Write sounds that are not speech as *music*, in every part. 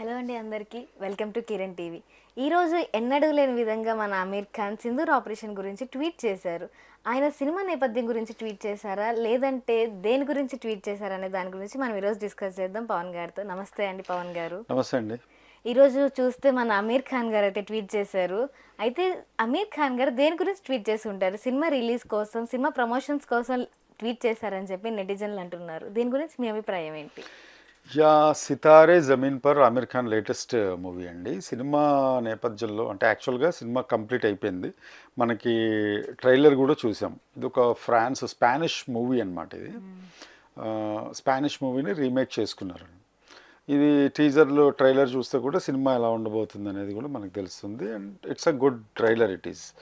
Hello అండి అందరికీ. Welcome to Kiran TV. ఈరోజు ఎన్నడూ లేని విధంగా మన అమీర్ ఖాన్ సింధూర్ ఆపరేషన్ గురించి ట్వీట్ చేశారు. ఆయన సినిమా నేపథ్యం గురించి ట్వీట్ చేశారా? లేదంటే దేని గురించి ట్వీట్ చేశారా అనే దాని గురించి మనం ఈరోజు డిస్కస్ చేద్దాం పవన్ గారితో. నమస్తే అండి పవన్ గారు. నమస్తే అండి. ఈరోజు చూస్తే మన అమీర్ ఖాన్ గారు అయితే ట్వీట్ చేశారు. అయితే అమీర్ ఖాన్ గారు దేని గురించి ట్వీట్ చేసి ఉంటారు? సినిమా రిలీజ్ కోసం సినిమా ప్రమోషన్స్ కోసం ట్వీట్ చేశారని చెప్పి నెటిజన్లు అంటున్నారు. దీని గురించి మీ అభిప్రాయం ఏంటి? Yeah Sitaare Zameen Par Aamir Khan latest movie అండి. సినిమా నేపథ్యంలో అంటే యాక్చువల్గా సినిమా కంప్లీట్ అయిపోయింది. మనకి ట్రైలర్ కూడా చూసాం. ఇది ఒక ఫ్రాన్స్ స్పానిష్ మూవీ అన్నమాట ఇది. స్పానిష్ మూవీని రీమేక్ చేసుకున్నారు. ఇది టీజర్లో ట్రైలర్ చూస్తే కూడా సినిమా ఎలా ఉండబోతుంది అనేది కూడా మనకు తెలుస్తుంది. And it's a good trailer it is.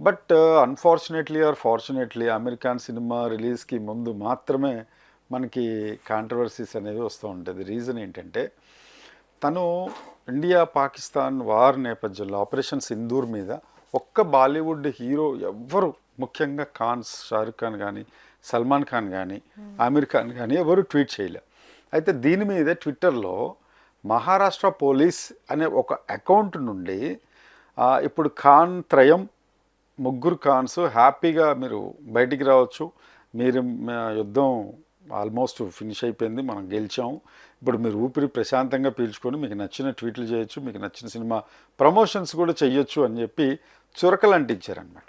But unfortunately or fortunately American cinema రిలీజ్కి ముందు మాత్రమే మనకి కాంట్రవర్సీస్ అనేవి వస్తూ ఉంటుంది రీజన్ ఏంటంటే తను ఇండియా పాకిస్తాన్ వార్ నేపథ్యంలో ఆపరేషన్ సింధూర్ మీద ఒక్క బాలీవుడ్ హీరో ఎవ్వరు ముఖ్యంగా ఖాన్స్ షారుఖ్ ఖాన్ కానీ సల్మాన్ ఖాన్ కానీ ఆమిర్ ఖాన్ కానీ ఎవరు ట్వీట్ చేయలే. అయితే దీని మీద ట్విట్టర్లో మహారాష్ట్ర పోలీస్ అనే ఒక అకౌంట్ నుండి ఇప్పుడు ఖాన్ త్రయం ముగ్గురు ఖాన్స్ హ్యాపీగా మీరు బయటికి రావచ్చు. మీరు యుద్ధం ఆల్మోస్ట్ ఫినిష్ అయిపోయింది మనం గెలిచాము ఇప్పుడు మీరు ఊపిరి ప్రశాంతంగా పీల్చుకొని మీకు నచ్చిన ట్వీట్లు చేయొచ్చు మీకు నచ్చిన సినిమా ప్రమోషన్స్ కూడా చేయొచ్చు అని చెప్పి చురకలు అంటించారనమాట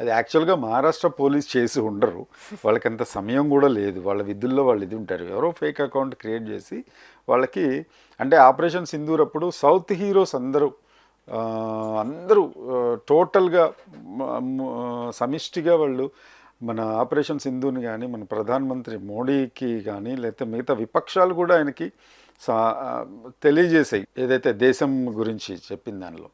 అది యాక్చువల్గా మహారాష్ట్ర పోలీస్ చేసి ఉండరు. వాళ్ళకి అంత సమయం కూడా లేదు. వాళ్ళ విధుల్లో వాళ్ళు ఇది ఉంటారు. ఎవరో ఫేక్ అకౌంట్ క్రియేట్ చేసి వాళ్ళకి అంటే ఆపరేషన్ సింధూర్ అప్పుడు సౌత్ హీరోస్ అందరూ అందరూ టోటల్గా సమిష్టిగా వాళ్ళు మన ఆపరేషన్ సింధుని కానీ మన ప్రధానమంత్రి మోడీకి కానీ లేకపోతే మిగతా విపక్షాలు కూడా ఆయనకి సా తెలియజేసాయి. ఏదైతే దేశం గురించి చెప్పిన దానిలో.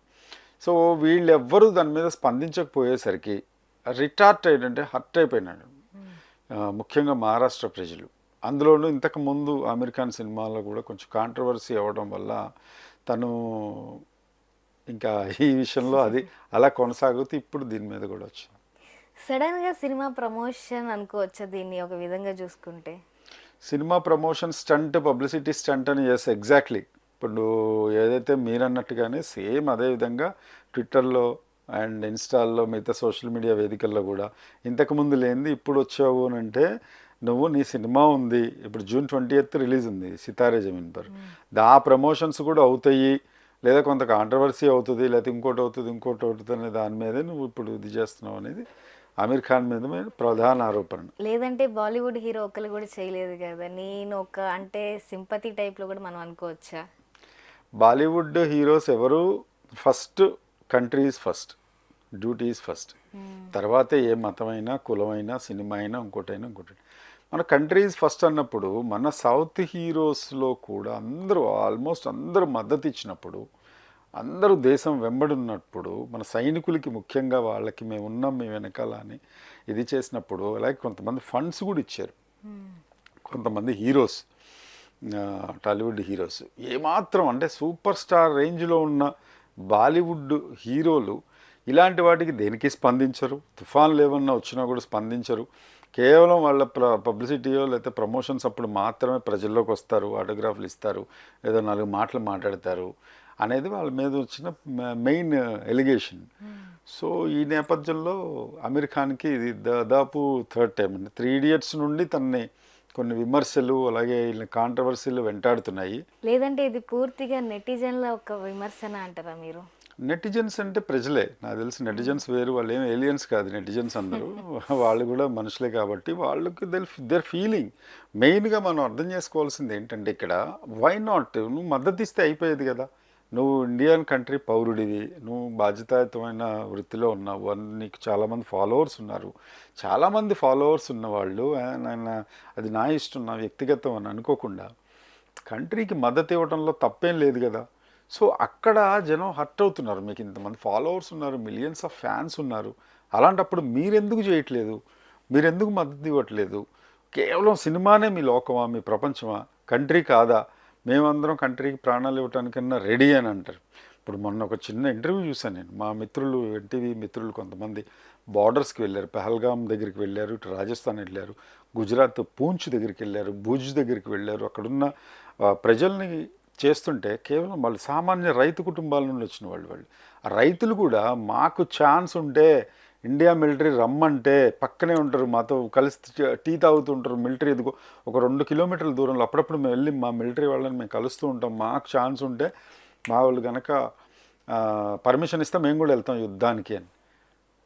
సో వీళ్ళెవ్వరూ దాని మీద స్పందించకపోయేసరికి రిటార్ట్ అయ్యంటే హర్ట్ అయిపోయినాడు. ముఖ్యంగా మహారాష్ట్ర ప్రజలు. అందులోనూ ఇంతకు ముందు అమెరికన్ సినిమాలో కూడా కొంచెం కాంట్రవర్సీ అవ్వడం వల్ల తను ఇంకా ఈ విషయంలో అది అలా కొనసాగుతూ ఇప్పుడు దీని మీద కూడా వచ్చింది. సడన్గా సినిమా ప్రమోషన్ అనుకోవచ్చా దీన్ని ఒక విధంగా చూసుకుంటే? Cinema promotion stunt publicity stunt అని ఎస్ ఎగ్జాక్ట్లీ ఇప్పుడు ఏదైతే మీరు అన్నట్టుగానే సేమ్ అదే విధంగా ట్విట్టర్లో అండ్ ఇన్స్టాల్లో మిగతా సోషల్ మీడియా వేదికల్లో కూడా ఇంతకుముందు లేనిది ఇప్పుడు వచ్చావు అని అంటే నువ్వు నీ సినిమా ఉంది. ఇప్పుడు జూన్ ట్వంటీ ఎయిత్ రిలీజ్ ఉంది సితారే జమీన్ పర్. దా ప్రమోషన్స్ కూడా అవుతాయి. లేదా కొంత కాంట్రవర్సీ అవుతుంది లేకపోతే ఇంకోటి అవుతుంది ఇంకోటి అవుతుంది అనే దాని మీదే నువ్వు ఇప్పుడు ఇది చేస్తున్నావు అనేది ఆమీర్ ఖాన్ మీద ప్రధాన ఆరోపణ లేదంటే బాలీవుడ్ హీరో ఒక్కరు కూడా చేయలేదు కదా? నేను ఒక అంటే సింపతి టైప్లో కూడా మనం అనుకోవచ్చా? బాలీవుడ్ హీరోస్ ఎవరు? First countries first duties first. తర్వాతే ఏ మతమైనా కులమైనా సినిమా అయినా ఇంకోటైనా ఇంకోటి. మన కంట్రీస్ ఫస్ట్ అన్నప్పుడు మన సౌత్ హీరోస్లో కూడా అందరూ ఆల్మోస్ట్ అందరూ మద్దతు ఇచ్చినప్పుడు అందరూ దేశం వెంబడున్నప్పుడు మన సైనికులకి ముఖ్యంగా వాళ్ళకి మేము ఉన్నాం మేము వెనకాల అని ఇది చేసినప్పుడు అలాగే కొంతమంది ఫండ్స్ కూడా ఇచ్చారు. కొంతమంది హీరోస్ టాలీవుడ్ హీరోస్. ఏమాత్రం అంటే సూపర్ స్టార్ రేంజ్లో ఉన్న బాలీవుడ్ హీరోలు ఇలాంటి వాటికి దేనికి స్పందించరు? తుఫాన్లు ఏమన్నా వచ్చినా కూడా స్పందించరు. కేవలం వాళ్ళ ప్ర పబ్లిసిటీయో లేకపోతే ప్రమోషన్స్ అప్పుడు మాత్రమే ప్రజల్లోకి వస్తారు ఆటోగ్రాఫ్లు ఇస్తారు ఏదో నాలుగు మాటలు మాట్లాడతారు. అనేది వాళ్ళ మీద వచ్చిన మెయిన్ ఎలిగేషన్ సో ఈ నేపథ్యంలో అమీర్ ఖాన్కి ఇది దాదాపు థర్డ్ టైం అండి. త్రీ ఇడియట్స్ నుండి తనని కొన్ని విమర్శలు అలాగే కాంట్రవర్సీలు వెంటాడుతున్నాయి. లేదంటే ఇది పూర్తిగా నెటిజన్ల ఒక విమర్శన అంటారా మీరు? నెటిజన్స్ అంటే ప్రజలే. నాకు తెలిసి నెటిజన్స్ వేరు వాళ్ళు ఏం ఏలియన్స్ కాదు నెటిజన్స్ అందరూ. *laughs* వాళ్ళు కూడా మనుషులే కాబట్టి వాళ్ళకి దెల్ దేర్ ఫీలింగ్ మెయిన్గా మనం అర్థం చేసుకోవాల్సింది ఏంటంటే ఇక్కడ వై నాట్ నువ్వు మద్దతు ఇస్తే అయిపోయేది కదా. నువ్వు ఇండియన్ కంట్రీ పౌరుడివి నువ్వు బాధ్యతాయుతమైన వృత్తిలో ఉన్నావు అని నీకు చాలామంది ఫాలోవర్స్ ఉన్నారు. చాలామంది ఫాలోవర్స్ ఉన్నవాళ్ళు ఆయన అది నా ఇష్టం నా వ్యక్తిగతం అని అనుకోకుండా కంట్రీకి మద్దతు ఇవ్వడంలో తప్పేం లేదు కదా. సో అక్కడ జనం హర్ట్ అవుతున్నారు. మీకు ఇంతమంది ఫాలోవర్స్ ఉన్నారు మిలియన్స్ ఆఫ్ ఫ్యాన్స్ ఉన్నారు. అలాంటప్పుడు మీరెందుకు చేయట్లేదు? మీరెందుకు మద్దతు ఇవ్వట్లేదు? కేవలం సినిమానే మీ లోకమా మీ ప్రపంచమా? కంట్రీ కాదా? మేమందరం కంట్రీకి ప్రాణాలు ఇవ్వటానికన్నా రెడీ అని అంటారు. ఇప్పుడు మొన్న ఒక చిన్న ఇంటర్వ్యూ చూశాను నేను. మా మిత్రులు ఎన్టీవీ మిత్రులు కొంతమంది బార్డర్స్కి వెళ్ళారు పహల్గామ్ దగ్గరికి వెళ్ళారు ఇటు రాజస్థాన్ వెళ్ళారు గుజరాత్ పూంచ్ దగ్గరికి వెళ్ళారు భుజ్ దగ్గరికి వెళ్ళారు. అక్కడున్న ప్రజల్ని చేస్తుంటే కేవలం వాళ్ళు సామాన్య రైతు కుటుంబాల నుండి వచ్చిన వాళ్ళు వాళ్ళు. ఆ రైతులు కూడా మాకు ఛాన్స్ ఉంటే ఇండియా మిలిటరీ రమ్మంటే పక్కనే ఉంటారు. మాతో కలిసి టీ- తాగుతుంటారు మిలిటరీ ఎదుగు. ఒక రెండు కిలోమీటర్ల దూరంలో అప్పుడప్పుడు మేము వెళ్ళి మా మిలిటరీ వాళ్ళని మేము కలుస్తూ ఉంటాం. మాకు ఛాన్స్ ఉంటే మా వాళ్ళు కనుక పర్మిషన్ ఇస్తే మేము కూడా వెళ్తాం యుద్ధానికి అని.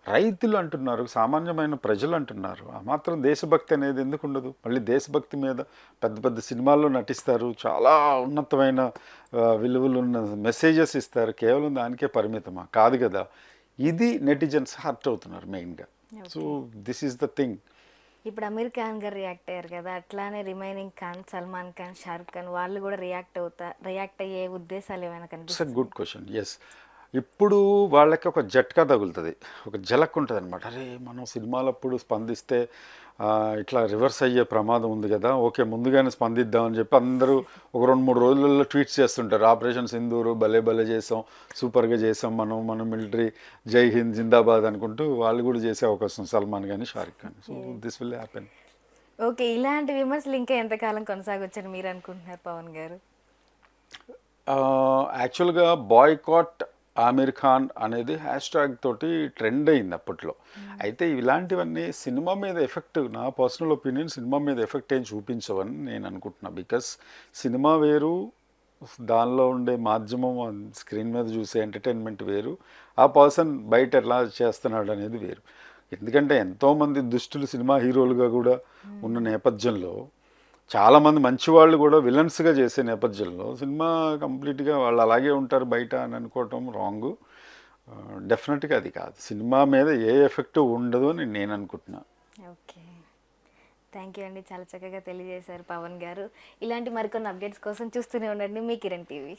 రైతులు అంటున్నారు సామాన్యమైన ప్రజలు అంటున్నారు. ఆ మాత్రం దేశభక్తి అనేది ఎందుకు ఉండదు? మళ్ళీ దేశభక్తి మీద పెద్ద పెద్ద సినిమాల్లో నటిస్తారు. చాలా ఉన్నతమైన విలువలు ఉన్న మెసేజెస్ ఇస్తారు. కేవలం దానికే పరిమితమా? కాదు కదా. ఇది నెటిజన్స్ హర్ట్ అవుతున్నారు మెయిన్గా. So this is the thing ఇప్పుడు అమీర్ ఖాన్ గారు రియాక్ట్ అయ్యారు కదా అట్లానే రిమైనింగ్ ఖాన్ సల్మాన్ ఖాన్ షారుఖ్ ఖాన్ వాళ్ళు కూడా రియాక్ట్ అవుతా రియాక్ట్ అయ్యే ఉద్దేశాలు ఏమైనా కనిపిస్తాయి గుడ్ క్వశ్చన్ ఎస్ ఇప్పుడు వాళ్ళకి ఒక జట్కా తగులుతుంది. ఒక జలక్ ఉంటుంది అనమాట అరే మనం సినిమాలప్పుడు స్పందిస్తే ఇట్లా రివర్స్ అయ్యే ప్రమాదం ఉంది కదా ఓకే ముందుగానే స్పందిద్దామని చెప్పి అందరూ ఒక రెండు మూడు రోజులలో ట్వీట్స్ చేస్తుంటారు. ఆపరేషన్ సింధూరు భలే భలే చేసాం సూపర్గా చేసాం మనం మన మిలిటరీ జై హింద్ జిందాబాద్ అనుకుంటూ వాళ్ళు కూడా చేసే అవకాశం సల్మాన్ కానీ Shahrukh Khan so this will happen okay ఇలాంటి విమర్శలు ఇంకా ఎంతకాలం కొనసాగొచ్చని మీరు అనుకుంటున్నారు పవన్ గారు? యాక్చువల్గా బాయ్కాట్ ఆమిర్ ఖాన్ అనేది హ్యాష్ ట్యాగ్ తోటి ట్రెండ్ అయింది అప్పట్లో. అయితే ఇలాంటివన్నీ సినిమా మీద ఎఫెక్ట్ నా పర్సనల్ ఒపీనియన్ సినిమా మీద ఎఫెక్ట్ ఏం చూపించవని నేను అనుకుంటున్నా. బికాస్ సినిమా వేరు దానిలో ఉండే మాధ్యమం స్క్రీన్ మీద చూసే ఎంటర్టైన్మెంట్ వేరు ఆ పర్సన్ బయట ఎలా చేస్తున్నాడు అనేది వేరు. ఎందుకంటే ఎంతోమంది దుష్టులు సినిమా హీరోలుగా కూడా ఉన్న నేపథ్యంలో చాలామంది మంచి వాళ్ళు కూడా విలన్స్గా చేసే నేపథ్యంలో సినిమా కంప్లీట్గా వాళ్ళు అలాగే ఉంటారు బయట అని అనుకోవటం రాంగ్. డెఫినెట్గా అది కాదు. సినిమా మీద ఏ ఎఫెక్ట్ ఉండదు అని నేను అనుకుంటున్నా. ఓకే. థ్యాంక్ యూ అండి. చాలా చక్కగా తెలియజేశారు పవన్ గారు. ఇలాంటి మరికొన్ని అప్డేట్స్ కోసం చూస్తూనే ఉండండి. మీ కిరణ్ టీవీ.